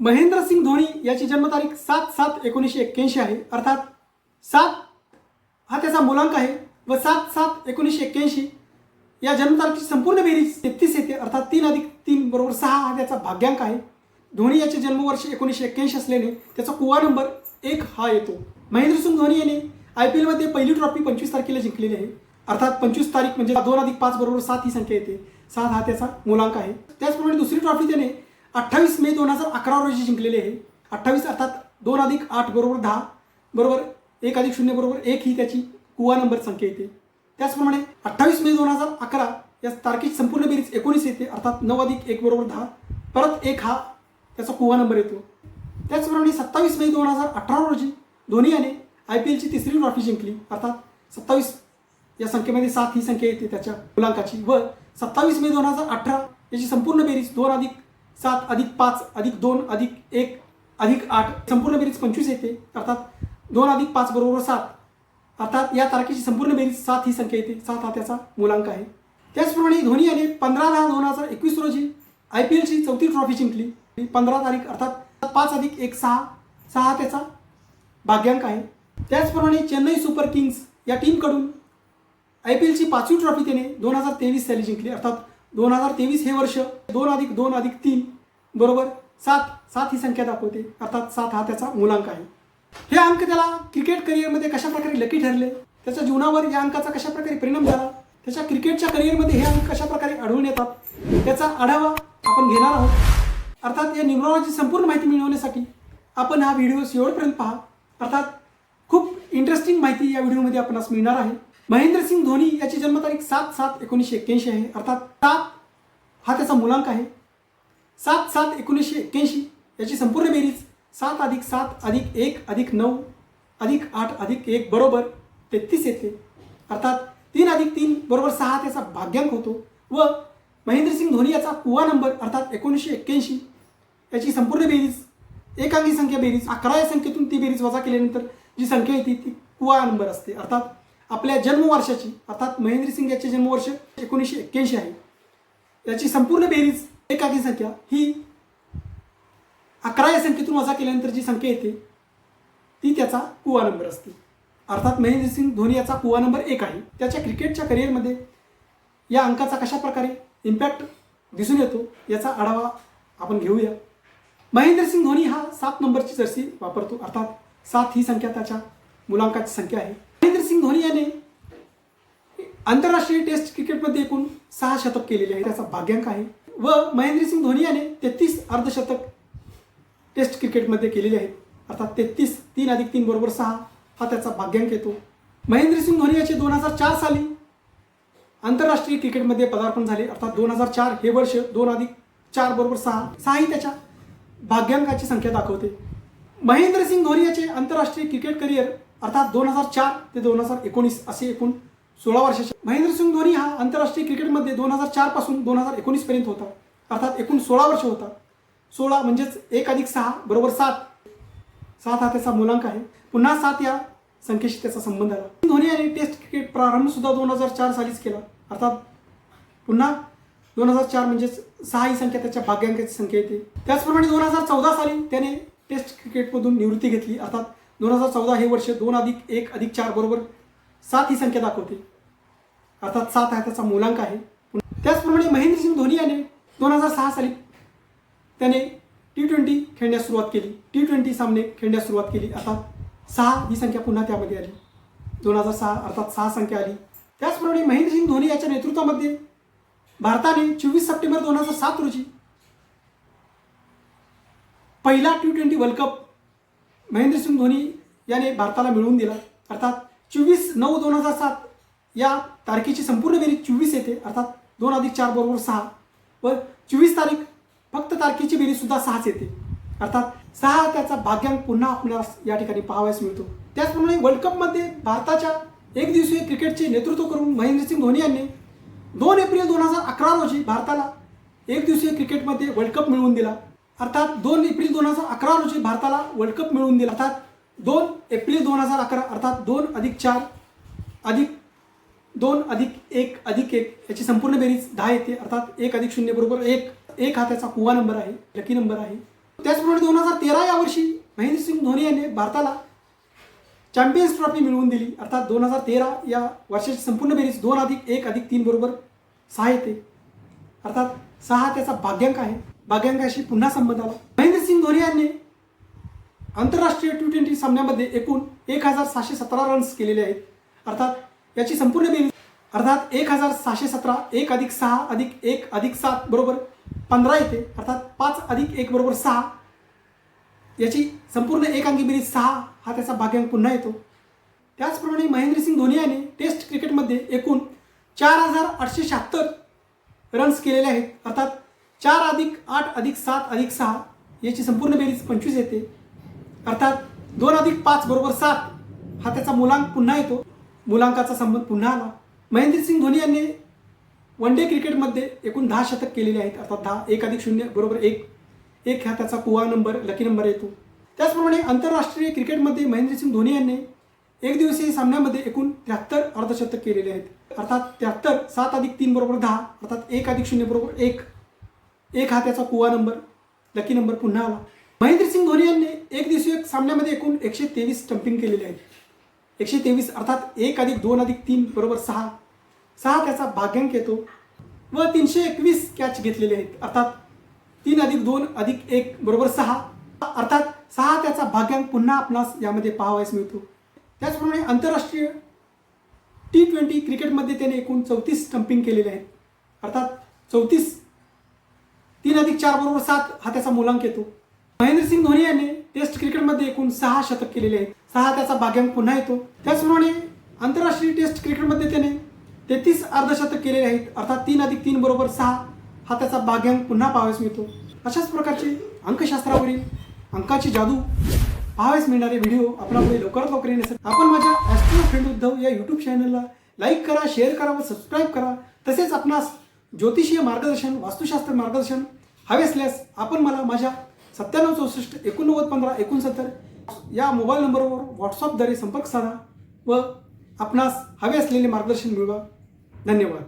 महेंद्रसिंग धोनी याची जन्मतारीख सात सात एकोणीसशे एक्क्याऐंशी आहे. अर्थात सात हा त्याचा मुलांक आहे व सात सात एकोणीसशे एक्क्याऐंशी या जन्मतारखेची संपूर्ण बेरीज तेहतीस येते. अर्थात तीन अधिक तीन बरोबर सहा हा त्याचा भाग्यांक आहे. धोनी याचे जन्मवर्ष एकोणीसशे एक्क्याऐंशी असल्याने त्याचा कुवा नंबर एक हा येतो. महेंद्रसिंग धोनी याने आय पी एलमध्ये पहिली ट्रॉफी पंचवीस तारखेला जिंकलेली आहे. अर्थात पंचवीस तारीख म्हणजे दोन अधिक पाच बरोबर सात ही संख्या येते. सात हा त्याचा मुलांक आहे. त्याचप्रमाणे दुसरी ट्रॉफी त्याने अठ्ठावीस मे दोन हजार अकरा रोजी जिंकलेले आहे अठ्ठावीस अर्थात दोन अधिक आठ बरोबर दहा बरोबर एक अधिक शून्य बरोबर एक ही त्याची कुवा नंबर संख्या येते. त्याचप्रमाणे अठ्ठावीस मे दोन हजार अकरा या तारखेची संपूर्ण बेरीज एकोणीस येते अर्थात नऊ अधिक एक बरोबर दहा परत एक हा त्याचा कुवा नंबर येतो. त्याचप्रमाणे सत्तावीस मे दोन हजार अठरा रोजी धोनी याने आय पी एलची तिसरी ट्रॉफी जिंकली अर्थात सत्तावीस या संख्येमध्ये सात ही संख्या येते त्याच्या मुलांकाची. व सत्तावीस मे दोन हजार अठरा याची संपूर्ण बेरीज दोन अधिक सात अधिक पाच अधिक दोन अधिक एक अधिक आठ संपूर्ण बेरीज पंचवीस येते. अर्थात दोन अधिक पाच बरोबर सात. अर्थात या तारखेची संपूर्ण बेरीज सात ही संख्या येते. सात हा त्याचा मुलांक आहे. त्याचप्रमाणे धोनी याने पंधरा दहा दोन हजार एकवीस रोजी आय पी एलची चौथी ट्रॉफी जिंकली. पंधरा तारीख अर्थात पाच अधिक एक सहा सहा त्याचा भाग्यांक आहे. त्याचप्रमाणे चेन्नई सुपर किंग्स या टीमकडून आय पी एलची पाचवी ट्रॉफी त्याने दोन हजार तेवीस साली जिंकली. अर्थात दोन हजार तेवीस हे वर्ष दोन अधिक दोन अधिक तीन बरोबर? सात. सात ही संख्या दाखवते. अर्थात सात हा त्याचा मुलांक आहे. हे अंक त्याला क्रिकेट करिअरमध्ये कशा प्रकारे लकी ठरले? त्याच्या जीवनावर या अंकाचा कशा प्रकारे परिणाम झाला? त्याच्या क्रिकेटच्या करिअरमध्ये हे अंक कशा प्रकारे आढळून येतात? त्याचा आढावा आपण घेणार आहोत. अर्थात या न्यूमरॉलॉजी संपूर्ण माहिती मिळवण्यासाठी आपण हा व्हिडिओ शेवटपर्यंत पहा. अर्थात खूप इंटरेस्टिंग माहिती या व्हिडिओमध्ये आपणास मिळणार आहे. महेंद्रसिंग धोनी याची जन्मतारीख सात सात एकोणीसशे एक्क्याऐंशी आहे. अर्थात सात हा त्याचा मुलांक आहे. सात सात एकोणीसशे एक्क्याऐंशी याची संपूर्ण बेरीज सात अधिक सात अधिक एक अधिक नऊ अधिक आठ अधिक एक बरोबर तेहतीस येते. अर्थात तीन अधिक तीन बरोबर सहा त्याचा भाग्यांक होतो व महेंद्रसिंग धोनी याचा कुवा नंबर अर्थात एकोणीसशे एक्क्याऐंशी याची संपूर्ण बेरीज एकांगी संख्या बेरीज अकरा या संख्येतून ती बेरीज वजा केल्यानंतर जी संख्या येते ती कुवा नंबर असते. अर्थात आपल्या जन्मवर्षाची अर्थात महेंद्रसिंग याचे जन्मवर्ष एकोणीसशे एक्क्याऐंशी आहे. याची संपूर्ण बेरीज एकाकी संख्या ही अकरा या संख्येतून वजा केल्यानंतर जी संख्या येते ती त्याचा कुवा नंबर असते. अर्थात महेंद्रसिंग धोनी याचा कुवा नंबर एक आहे. त्याच्या क्रिकेटच्या करिअरमध्ये या अंकाचा कशा प्रकारे इम्पॅक्ट दिसून येतो याचा आढावा आपण घेऊया. महेंद्रसिंग धोनी हा सात नंबरची जर्सी वापरतो. अर्थात सात ही संख्या त्याच्या मुलांकाची संख्या आहे. महेंद्रसिंग धोनी याने आंतरराष्ट्रीय टेस्ट क्रिकेटमध्ये एकूण सहा शतक केलेले आहे. त्याचा भाग्यांक आहे. व महेंद्रसिंग धोनी याने तेहतीस अर्धशतक टेस्ट क्रिकेटमध्ये केलेले आहेत. अर्थात तेहतीस तीन अधिक तीन बरोबर सहा हा त्याचा भाग्यांक येतो. महेंद्रसिंग धोनी याचे दोन हजार चार साली आंतरराष्ट्रीय क्रिकेटमध्ये पदार्पण झाले. अर्थात दोन हजार चार हे वर्ष दोन अधिक चार बरोबर सहा सहा ही त्याच्या भाग्यांकाची संख्या दाखवते. महेंद्रसिंग धोनी याचे आंतरराष्ट्रीय क्रिकेट करिअर अर्थात दोन हजार चार ते दोन हजार एकोणीस असे एकूण सोळा वर्षाचे महेंद्रसिंग धोनी हा आंतरराष्ट्रीय क्रिकेटमध्ये दोन हजार चारपासून दोन हजार एकोणीसपर्यंत होता. अर्थात एकूण सोळा वर्ष होता. सोळा म्हणजेच एक अधिक सहा बरोबर सात. सात हा त्याचा मुलांक आहे. पुन्हा सात या संख्येशी त्याचा संबंध आला. धोनी यांनी टेस्ट क्रिकेट प्रारंभ सुद्धा दोन हजार चार सालीच केला. अर्थात पुन्हा दोन हजार चार म्हणजेच सहा ही संख्या त्याच्या भाग्यांकाची संख्या येते. त्याचप्रमाणे दोन हजार चौदा साली त्याने टेस्ट क्रिकेटमधून निवृत्ती घेतली. अर्थात दोन हजार चौदा हे वर्ष दोन अधिक एक अधिक चार बरोबर सात ही संख्या दाखवते. अर्थात सात हा त्याचा मुलांक आहे. त्याचप्रमाणे महेंद्रसिंग धोनी याने दोन हजार सहा साली त्याने टी ट्वेंटी खेळण्यास सुरुवात केली. टी ट्वेंटी सामने खेळण्यास सुरुवात केली. अर्थात सहा ही संख्या पुन्हा त्यामध्ये आली. दोन हजार सहा अर्थात सहा संख्या आली. त्याचप्रमाणे महेंद्रसिंग धोनी याच्या नेतृत्वामध्ये भारताने चोवीस सप्टेंबर दोन हजार सात रोजी पहिला T twenty World Cup Mahendra Singh Dhoni याने भारताला मिळवून दिला. अर्थात चोवीस नऊ दोन हजार सात या तारखेची संपूर्ण बेरीज चोवीस येते अर्थात दोन अधिक चार बरोबर सहा. व चोवीस तारीख फक्त तारखेची बेरीज सुद्धा सहाच येते. अर्थात सहा त्याचा भाग्यांक पुन्हा आपल्याला या ठिकाणी पाहावयास मिळतो. त्याचप्रमाणे वर्ल्ड कपमध्ये भारताच्या एक दिवसीय क्रिकेटचे नेतृत्व करून महेंद्रसिंग धोनी यांनी दोन एप्रिल दोन हजार अकरा रोजी भारताला एक दिवसीय क्रिकेटमध्ये वर्ल्ड कप मिळवून दिला. अर्थात दोन एप्रिल दोन हजार अकरा रोजी भारताला वर्ल्ड कप मिळवून दिला. अर्थात दोन एप्रिल दोन हजार अकरा अर्थात दोन अधिक चार अधिक दोन अधिक एक अधिक एक याची संपूर्ण बेरीज दहा येते अर्थात एक अधिक शून्य बरोबर एक एक हा त्याचा कुवा नंबर आहे लकी नंबर आहे. त्याचप्रमाणे दोन हजार तेरा या वर्षी महेंद्रसिंग धोनी यांनी भारताला चॅम्पियन्स ट्रॉफी मिळवून दिली अर्थात दोन हजार तेरा या वर्षाची संपूर्ण बेरीज दोन अधिक एक अधिक तीन बरोबर सहा येते. अर्थात सहा त्याचा भाग्यांक आहे. भाग्यांकाशी पुन्हा संबंध आला. महेंद्रसिंग धोनी यांनी आंतरराष्ट्रीय टी ट्वेंटी सामन्यामध्ये एकूण एक हजार सहाशे सतरा रन्स केलेले आहेत. अर्थात याची संपूर्ण बेरीज अर्थात एक हजार सहाशे सतरा एक अधिक सहा अधिक एक अधिक सात बरोबर पंधरा येते. अर्थात पाच अधिक एक बरोबर सहा. याची संपूर्ण एक बेरीज सहा हा त्याचा भाग्यांक पुन्हा येतो. त्याचप्रमाणे महेंद्रसिंग धोनी याने टेस्ट क्रिकेटमध्ये एकूण चार हजार आठशे शहात्तर रन्स केलेले आहेत. अर्थात चार अधिक आठ अधिक सात अधिक सहा याची संपूर्ण बेरीज पंचवीस येते. अर्थात दोन अधिक पाच बरोबर सात हा त्याचा मुलांक पुन्हा येतो. मुलांकाचा संबंध पुन्हा आला. महेंद्रसिंग धोनी यांनी वन डे क्रिकेटमध्ये एकूण दहा शतक केलेले आहेत. अर्थात दहा एक अधिक शून्य बरोबर एक. एक हा त्याचा कुवा नंबर लकी नंबर येतो. त्याचप्रमाणे आंतरराष्ट्रीय क्रिकेटमध्ये महेंद्रसिंग धोनी यांनी एक दिवसीय सामन्यामध्ये एकूण त्र्याहत्तर अर्धशतक केलेले आहेत. अर्थात त्र्याहत्तर सात अधिक तीन बरोबर दहा अर्थात एक अधिक शून्य बरोबर एक. एक हा त्याचा कुवा नंबर लकी नंबर पुन्हा आला. महेंद्रसिंग धोनी यांनी एक दिवसीय सामन्यामध्ये एकूण एकशे तेवीस स्टंपिंग केलेले आहेत एकशे तेवीस अर्थात एक अधिक दोन अधिक तीन बरोबर सहा. सहा त्याचा भाग्यांक येतो व तीनशे एकवीस कॅच घेतलेले आहेत. अर्थात तीन अधिक दोन अधिक एक बरोबर सहा. अर्थात सहा त्याचा भाग्यांक पुन्हा आपणास यामध्ये पाहावयास मिळतो. त्याचप्रमाणे आंतरराष्ट्रीय टी ट्वेंटी क्रिकेटमध्ये त्याने एकूण चौतीस स्टंपिंग केलेले आहेत. अर्थात चौतीस तीन अधिक चार बरोबर सात हा त्याचा मुलांक येतो. महेंद्रसिंग धोनी याने टेस्ट क्रिकेटमध्ये एकूण सहा शतक केलेले आहेत. सहा त्याचा भाग्यांक पुन्हा येतो. त्याचप्रमाणे आंतरराष्ट्रीय टेस्ट क्रिकेटमध्ये त्याने तेहतीस अर्धशतक केलेले आहेत. अर्थात तीन अधिक तीन बरोबर सहा हा त्याचा भाग्यांक पुन्हा पाहावयास मिळतो. अशाच प्रकारचे अंकशास्त्रावरील अंकाची जादू पाहावयास मिळणारे व्हिडिओ आपल्यापुढे लवकरात लवकर येण्यासाठी आपण माझ्या ॲस्ट्रो फ्रेंड उद्धव या यूट्यूब चॅनलला लाईक करा शेअर करा व सबस्क्राईब करा. तसेच आपणास ज्योतिषीय मार्गदर्शन वास्तुशास्त्र मार्गदर्शन हवे असल्यास आपण मला माझ्या सत्त्याण्णव चौसष्ट एकोणनव्वद पंधरा एकोणसत्तर. या मोबाईल नंबरवर व्हॉट्सअपद्वारे संपर्क साधा व आपणास हवे असलेले मार्गदर्शन मिळवा. धन्यवाद.